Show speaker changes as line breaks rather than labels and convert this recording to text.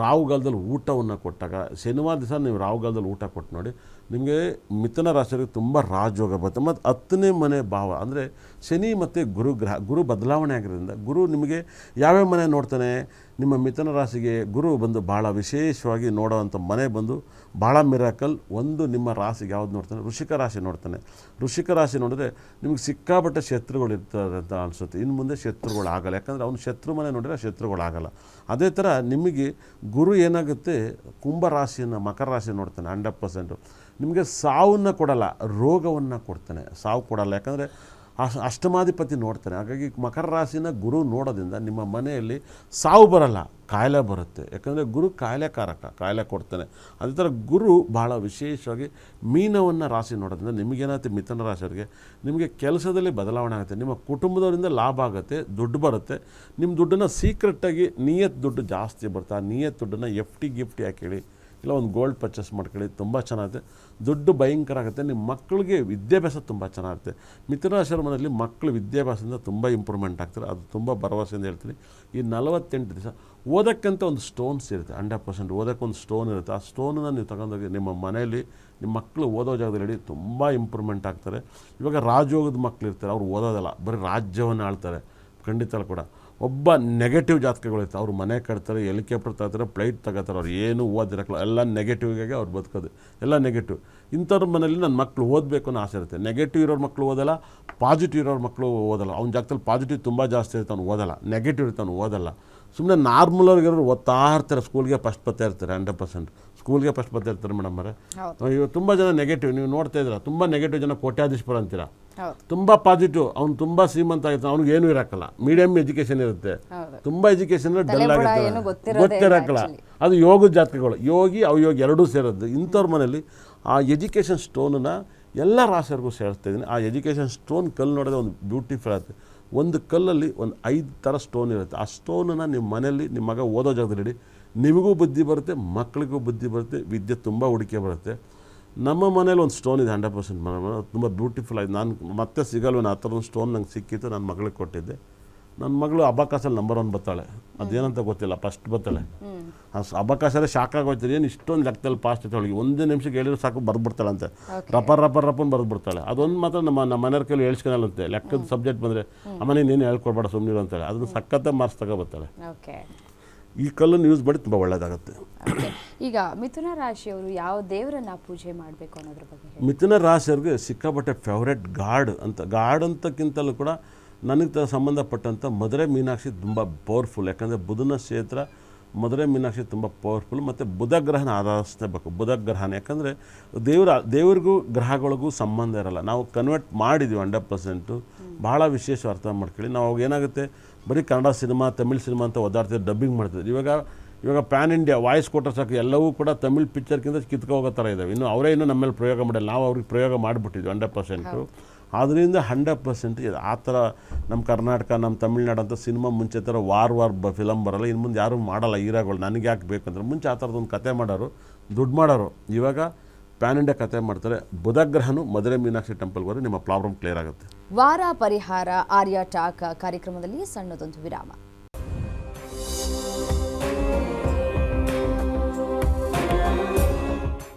ರಾಹುಗಾಲದಲ್ಲಿ ಊಟವನ್ನು ಕೊಟ್ಟಾಗ, ಶನಿವಾರ ದಿವಸ ನೀವು ರಾಹುಗಾಲದಲ್ಲಿ ಊಟ ಕೊಟ್ಟು ನೋಡಿ, ನಿಮಗೆ ಮಿಥುನ ರಾಶಿಯವರಿಗೆ ತುಂಬ ರಾಜಯೋಗ ಬರುತ್ತೆ. ಮತ್ತು ಹತ್ತನೇ ಮನೆ ಭಾವ, ಅಂದರೆ ಶನಿ ಮತ್ತು ಗುರು ಗ್ರಹ, ಗುರು ಬದಲಾವಣೆ ಆಗಿರೋದ್ರಿಂದ ಗುರು ನಿಮಗೆ ಯಾವ್ಯಾವ ಮನೆ ನೋಡ್ತಾನೆ? ನಿಮ್ಮ ಮಿಥುನ ರಾಶಿಗೆ ಗುರು ಬಂದು ಭಾಳ ವಿಶೇಷವಾಗಿ ನೋಡೋವಂಥ ಮನೆ ಬಂದು ಭಾಳ ಮಿರಾಕಲ್. ಒಂದು ನಿಮ್ಮ ರಾಶಿಗೆ ಯಾವ್ದು ನೋಡ್ತಾನೆ? ಋಷಿಕ ರಾಶಿ ನೋಡ್ತಾನೆ. ಋಷಿಕ ರಾಶಿ ನೋಡಿದ್ರೆ ನಿಮಗೆ ಸಿಕ್ಕಾಪಟ್ಟೆ ಶತ್ರುಗಳು ಇರ್ತಾರೆ ಅಂತ ಅನಿಸುತ್ತೆ. ಇನ್ನು ಮುಂದೆ ಶತ್ರುಗಳು ಆಗಲ್ಲ. ಯಾಕಂದರೆ ಅವ್ನು ಶತ್ರು ಮನೆ ನೋಡಿದ್ರೆ ಶತ್ರುಗಳಾಗಲ್ಲ ಅದೇ ಥರ ನಿಮಗೆ ಗುರು ಏನಾಗುತ್ತೆ? ಕುಂಭ ರಾಶಿಯನ್ನು, ಮಕರ ರಾಶಿ ನೋಡ್ತಾನೆ, ಹಂಡ್ರೆಡ್ ಪರ್ಸೆಂಟು. ನಿಮಗೆ ಸಾವನ್ನು ಕೊಡಲ್ಲ, ರೋಗವನ್ನು ಕೊಡ್ತಾನೆ. ಸಾವು ಕೊಡಲ್ಲ. ಯಾಕಂದರೆ ಅಷ್ಟಮಾಧಿಪತಿ ನೋಡ್ತಾನೆ ಹಾಗಾಗಿ ಮಕರ ರಾಶಿನ ಗುರು ನೋಡೋದ್ರಿಂದ ನಿಮ್ಮ ಮನೆಯಲ್ಲಿ ಸಾವು ಬರಲ್ಲ, ಕಾಯಿಲೆ ಬರುತ್ತೆ. ಯಾಕಂದರೆ ಗುರು ಕಾಯಿಲೆ ಕಾರಕ ಕಾಯಿಲೆ ಕೊಡ್ತಾನೆ. ಅದೇ ಥರ ಗುರು ಭಾಳ ವಿಶೇಷವಾಗಿ ಮೀನವನ್ನು ರಾಶಿ ನೋಡೋದ್ರಿಂದ ನಿಮಗೇನಾಗುತ್ತೆ ಮಿಥುನ ರಾಶಿಯವರಿಗೆ ನಿಮಗೆ ಕೆಲಸದಲ್ಲಿ ಬದಲಾವಣೆ ಆಗುತ್ತೆ. ನಿಮ್ಮ ಕುಟುಂಬದವರಿಂದ ಲಾಭ ಆಗುತ್ತೆ, ದುಡ್ಡು ಬರುತ್ತೆ. ನಿಮ್ಮ ದುಡ್ಡನ್ನು ಸೀಕ್ರೆಟ್ಟಾಗಿ ನಿಯತ್ ದುಡ್ಡು ಜಾಸ್ತಿ ಬರುತ್ತೆ ಆ ನಿಯತ್ ದುಡ್ಡನ್ನು ಎಫ್ ಟಿ ಗಿಫ್ಟಿ ಹಾಕಿ ಇಲ್ಲ, ಒಂದು ಗೋಲ್ಡ್ ಪರ್ಚೇಸ್ ಮಾಡ್ಕೊಳ್ಳಿ, ತುಂಬ ಚೆನ್ನಾಗುತ್ತೆ ದುಡ್ಡು ಭಯಂಕರ ಆಗುತ್ತೆ. ನಿಮ್ಮ ಮಕ್ಕಳಿಗೆ ವಿದ್ಯಾಭ್ಯಾಸ ತುಂಬ ಚೆನ್ನಾಗಿರುತ್ತೆ ಮಿಥುನಾಶ್ರಮದಲ್ಲಿ ಮಕ್ಕಳು ವಿದ್ಯಾಭ್ಯಾಸದಿಂದ ತುಂಬ ಇಂಪ್ರೂವ್ಮೆಂಟ್ ಆಗ್ತಾರೆ. ಅದು ತುಂಬ ಭರವಸೆಯಿಂದ ಹೇಳ್ತೀನಿ. ಈ ನಲವತ್ತೆಂಟು ದಿವಸ ಓದಕ್ಕಂತ ಒಂದು ಸ್ಟೋನ್ಸ್ ಇರುತ್ತೆ ಹಂಡ್ರೆಡ್ ಪರ್ಸೆಂಟ್ ಓದೋಕ್ಕೊಂದು ಸ್ಟೋನ್ ಇರುತ್ತೆ. ಆ ಸ್ಟೋನನ್ನು ನೀವು ತಗೊಂಡೋಗಿ ನಿಮ್ಮ ಮನೆಯಲ್ಲಿ ನಿಮ್ಮ ಮಕ್ಕಳು ಓದೋ ಜಾಗದಲ್ಲಿ ಹೇಳಿ ತುಂಬ ಇಂಪ್ರೂವ್ಮೆಂಟ್ ಆಗ್ತಾರೆ. ಇವಾಗ ರಾಜಯೋಗದ ಮಕ್ಕಳು ಇರ್ತಾರೆ, ಅವ್ರು ಓದೋದಲ್ಲ, ಬರೀ ರಾಜ್ಯವನ್ನು ಆಳ್ತಾರೆ. ಖಂಡಿತ ಕೂಡ. ಒಬ್ಬ ನೆಗೆಟಿವ್ ಜಾತಕಗಳಿರ್ತಾರೆ ಅವ್ರು ಮನೆ ಕಟ್ತಾರೆ ಹೆಲಿಕಾಪ್ಟರ್ ತಗೋತಾರೆ ಫ್ಲೈಟ್ ತಗೋತಾರೆ ಅವ್ರು ಏನು ಓದಿರಕ್ಕಲ್ಲ ಎಲ್ಲ ನೆಗೆಟಿವ್ಗಾಗಿ ಅವ್ರು ಬದುಕೋದು. ಎಲ್ಲ ನೆಗೆಟಿವ್ ಇಂಥವ್ರ ಮನೇಲಿ ನನ್ನ ಮಕ್ಕಳು ಓದಬೇಕು ಅನ್ನೋ ಆಸೆ ಇರುತ್ತೆ. ನೆಗೆಟಿವ್ ಇರೋರು ಮಕ್ಕಳು ಓದಲ್ಲ ಪಾಸಿಟಿವ್ ಇರೋರು ಮಕ್ಕಳು ಓದಲ್ಲ. ಅವ್ನ ಜಾಗದಲ್ಲಿ ಪಾಸಿಟಿವ್ ತುಂಬ ಜಾಸ್ತಿ ಇರುತ್ತೆ ಅವ್ನು ಓದಲ್ಲ. ನೆಗೆಟಿವ್ ಇರುತ್ತೆ ಅವ್ನು ಓದಲ್ಲ. ಸುಮ್ಮನೆ ನಾರ್ಮಲ್ ಅವ್ರಿಗಿರೋರು ಓದ್ತಾ ಇರ್ತಾರೆ ಸ್ಕೂಲ್ಗೆ ಫಸ್ಟ್ ಪತ್ತೆ ಇರ್ತಾರೆ ಹಂಡ್ರೆಡ್ ಪರ್ಸೆಂಟ್ ಸ್ಕೂಲ್ಗೆ ಫಸ್ಟ್ ಪತ್ತೆ ಇರ್ತಾರೆ ಮೇಡಮ್ ಅವರೇ. ಇವಾಗ ತುಂಬ ಜನ ನೆಗೆಟಿವ್ ನೀವು ನೋಡ್ತಾ ಇದ್ದೀರಾ ತುಂಬ ನೆಗೆಟಿವ್ ಜನ ಕೋಟ್ಯಾಧೀಶ್ವರ ಅಂತೀರಾ. ತುಂಬ ಪಾಸಿಟಿವ್ ಅವ್ನು ತುಂಬ ಶ್ರೀಮಂತ ಆಗಿರ್ತಾನೆ. ಅವ್ನಿಗೆ ಏನೂ ಇರಕ್ಕಲ್ಲ. ಮೀಡಿಯಮ್ ಎಜುಕೇಷನ್ ಇರುತ್ತೆ. ತುಂಬ ಎಜುಕೇಷನ್ ಡಲ್
ಆಗಿರುತ್ತೆ
ಗೊತ್ತಿರಕ್ಕಲ್ಲ. ಅದು ಯೋಗ ಜಾತಕಗಳು. ಯೋಗಿ ಅವಯೋಗಿ ಎರಡೂ ಸೇರೋದು ಇಂಥವ್ರ ಮನೇಲಿ ಆ ಎಜುಕೇಷನ್ ಸ್ಟೋನನ್ನ ಎಲ್ಲ ರಾಶಿಯವ್ರಿಗೂ ಸೇರಿಸ್ತಾ ಇದ್ದೀನಿ. ಆ ಎಜುಕೇಷನ್ ಸ್ಟೋನ್ ಕಲ್ಲು ನೋಡಿದ್ರೆ ಒಂದು ಬ್ಯೂಟಿಫುಲ್ ಆಗುತ್ತೆ. ಒಂದು ಕಲ್ಲಲ್ಲಿ ಒಂದು ಐದು ಥರ ಸ್ಟೋನ್ ಇರುತ್ತೆ. ಆ ಸ್ಟೋನನ್ನು ನಿಮ್ಮ ಮನೆಯಲ್ಲಿ ನಿಮ್ಮ ಮಗ ಓದೋ ಜಾಗದಲ್ಲಿ ನಿಮಗೂ ಬುದ್ಧಿ ಬರುತ್ತೆ ಮಕ್ಕಳಿಗೂ ಬುದ್ಧಿ ಬರುತ್ತೆ ವಿದ್ಯೆ ತುಂಬ ಹುಡುಕೆ ಬರುತ್ತೆ. ನಮ್ಮ ಮನೇಲಿ ಒಂದು ಸ್ಟೋನ್ ಇದೆ ಹಂಡ್ರೆಡ್ ಪರ್ಸೆಂಟ್ ಮನೆ ತುಂಬ ಬ್ಯೂಟಿಫುಲ್ ಆಗಿದೆ. ನಾನು ಮತ್ತೆ ಸಿಗಲ್ವೇನೋ ಆ ಥರ ಒಂದು ಸ್ಟೋನ್ ನಂಗೆ ಸಿಕ್ಕಿತ್ತು ನನ್ನ ಮಗಳಿಗೆ ಕೊಟ್ಟಿದ್ದೆ. ನನ್ನ ಮಗಳು ಅಬಕಾಸಲ್ಲಿ ನಂಬರ್ ಒನ್ ಬರ್ತಾಳೆ. ಅದೇನಂತ ಗೊತ್ತಿಲ್ಲ ಫಸ್ಟ್ ಬರ್ತಾಳೆ. ಅಬಕಾಸಲ್ಲೇ ಶಾಕ್ ಆಗೋಯ್ತಾರೆ ಏನು ಇಷ್ಟೊಂದು ಲೆಕ್ಕದಲ್ಲಿ ಪಾಸ್ಟ್ ಐತೆ ಅವಳಿಗೆ. ಒಂದೇ ನಿಮಿಷಕ್ಕೆ ಹೇಳಿದ್ರೆ ಸಾಕು ಬರ್ಬಿಡ್ತಾಳೆ ಅಂತ. ರಪರ್ ರಪರ್ ರಪ್ಪನ್ ಬರ್ಬಿಡ್ತಾಳೆ ಅದೊಂದು ಮಾತ್ರ ನಮ್ಮ ನಮ್ಮ ಮನೆಯವ್ರ ಕೈಲಿ ಹೇಳ್ಸ್ಕೊಳಲ್ಲಂತೆ. ಲೆಕ್ಕದ ಸಬ್ಜೆಕ್ಟ್ ಬಂದರೆ ಅಮ್ಮ ನೀನು ಹೇಳ್ಕೊಡ್ಬೇಡ ಸುಮ್ಮನೆ ಅಂತಾಳೆ. ಅದನ್ನು ಸಖತ್ತ ಮಾರ್ಕ್ಸ್ ತಗೋ
ಬರ್ತಾಳೆ
ಈ ಕಲ್ಲನ್ನು ಯೂಸ್ ಮಾಡಿ ತುಂಬ ಒಳ್ಳೆಯದಾಗುತ್ತೆ
ಈಗ ಮಿಥುನ ರಾಶಿಯವರು ಯಾವ ದೇವರನ್ನ ಪೂಜೆ ಮಾಡಬೇಕು ಅನ್ನೋದ್ರ ಬಗ್ಗೆ
ಮಿಥುನ ರಾಶಿಯವ್ರಿಗೆ ಸಿಕ್ಕಾಪಟ್ಟೆ ಫೇವ್ರೆಟ್ ಗಾಡ್ ಅಂತ, ಗಾಡ್ ಅಂತಕ್ಕಿಂತಲೂ ಕೂಡ ನನಗೆ ಸಂಬಂಧಪಟ್ಟಂಥ ಮಧುರೆ ಮೀನಾಕ್ಷಿ ತುಂಬ ಪವರ್ಫುಲ್ ಯಾಕಂದರೆ ಬುಧನ ಕ್ಷೇತ್ರ ಮಧುರೆ ಮೀನಾಕ್ಷಿ ತುಂಬ ಪವರ್ಫುಲ್ ಮತ್ತು ಬುಧ ಗ್ರಹನ ಆಧರಿಸಬೇಕು ಬುಧ ಗ್ರಹನ. ಯಾಕಂದರೆ ದೇವರ, ದೇವ್ರಿಗೂ ಗ್ರಹಗಳಿಗೂ ಸಂಬಂಧ ಇರಲ್ಲ. ನಾವು ಕನ್ವರ್ಟ್ ಮಾಡಿದ್ವಿ ಹಂಡ್ರೆಡ್ ಪರ್ಸೆಂಟು ಭಾಳ ವಿಶೇಷ ಅರ್ಥ ಮಾಡ್ಕೊಳ್ಳಿ. ನಾವು ಏನಾಗುತ್ತೆ? ಬರೀ ಕನ್ನಡ ಸಿನಿಮಾ, ತಮಿಳ್ ಸಿನಿಮಾ ಅಂತ ಓದಾಡ್ತಿದ್ದೆ ಡಬ್ಬಿಂಗ್ ಮಾಡ್ತಿದ್ವಿ. ಇವಾಗ ಇವಾಗ ಪ್ಯಾನ್ ಇಂಡಿಯಾ ವಾಯ್ಸ್ ಕೊಟ್ಟರೆ ಸಾಕು ಎಲ್ಲವೂ ಕೂಡ ತಮಿಳ್ ಪಿಕ್ಚರ್ಗಿಂತ ಕಿತ್ಕೋಗೋ ಥರ ಇದ್ದಾವೆ ಇನ್ನು ಅವರೇ ಇನ್ನೂ ನಮ್ಮ ಮೇಲೆ ಪ್ರಯೋಗ ಮಾಡಿಲ್ಲ. ನಾವು ಅವ್ರಿಗೆ ಪ್ರಯೋಗ ಮಾಡಿಬಿಟ್ಟಿದ್ವಿ ಹಂಡ್ರೆಡ್ ಪರ್ಸೆಂಟು. ಅದರಿಂದ ಹಂಡ್ರೆಡ್ ಪರ್ಸೆಂಟ್ ಆ ಥರ ನಮ್ಮ ಕರ್ನಾಟಕ ನಮ್ಮ ತಮಿಳ್ನಾಡು ಅಂತ ಸಿನಿಮಾ ಮುಂಚೆ ಥರ ವಾರ್ ವಾರ್ ಬ ಫಿಲಮ್ ಬರಲ್ಲ. ಇನ್ನು ಮುಂದೆ ಯಾರೂ ಮಾಡಲ್ಲ ಹೀರಾಗಳು. ನನಗೆ ಯಾಕೆ ಬೇಕಂದ್ರೆ ಮುಂಚೆ ಆ ಥರದೊಂದು ಕತೆ ಮಾಡೋರು ದುಡ್ಡು ಮಾಡೋರು. ಇವಾಗ ಪ್ಯಾನ್ ಇಂಡಿಯಾ ಕತೆ ಮಾಡ್ತಾರೆ. ಬುಧಗ್ರಹನು ಮಧುರೆ ಮೀನಾಕ್ಷಿ ಟೆಂಪಲ್ ಹೋದ್ರೆ ನಿಮ್ಮ ಪ್ರಾಬ್ಲಮ್ ಕ್ಲಿಯರ್ ಆಗುತ್ತೆ.
ವಾರ ಪರಿಹಾರ ಆರ್ಯ ಟಾಕ್ ಕಾರ್ಯಕ್ರಮದಲ್ಲಿ ಸಣ್ಣದೊಂದು ವಿರಾಮ.